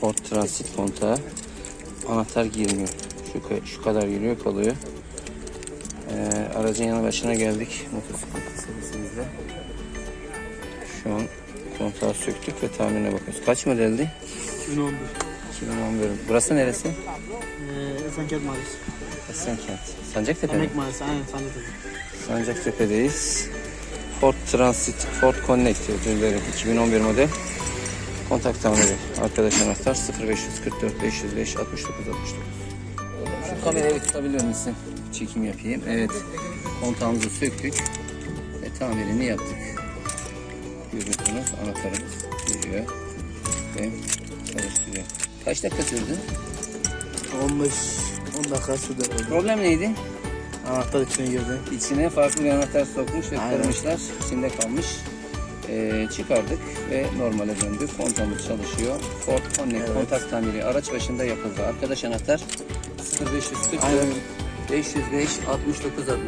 Ford Transit kontağı. Anahtar girmiyor. Şu, şu kadar giriyor kalıyor. Ee, aracın yanı başına geldik. Motosiklet servisimizde. Şu an kontağı söktük ve tamirine bakıyoruz. Kaç modeldi? 2011. 2011. Burası neresi? Ee, Esenkent Mahallesi. Esenkent. Sancaktepe mi? Emek Mahallesi. Aynen Sancaktepe. Sancaktepe'deyiz. Ford Transit, Ford Connect özür dilerim. 2011 model. Kontak tamiri. Arkadaş anahtar 0544 505 69 69. Şu kamerayı tutabiliyor musun? Çekim yapayım. Evet. Kontağımızı söktük. Ve tamirini yaptık. Görüyorsunuz anahtarımız giriyor. Ve çalıştırıyor. Kaç dakika sürdü? 15 10 dakika sürdü. Problem neydi? Anahtar içine girdi. İçine farklı bir anahtar sokmuş ve kırmışlar. İçinde kalmış. Ee, çıkardık ve normale döndü. Kontamız çalışıyor. Ford Connect Evet. kontak tamiri araç başında yapıldı. Arkadaş anahtar 0544 Aynen. 505 69 69.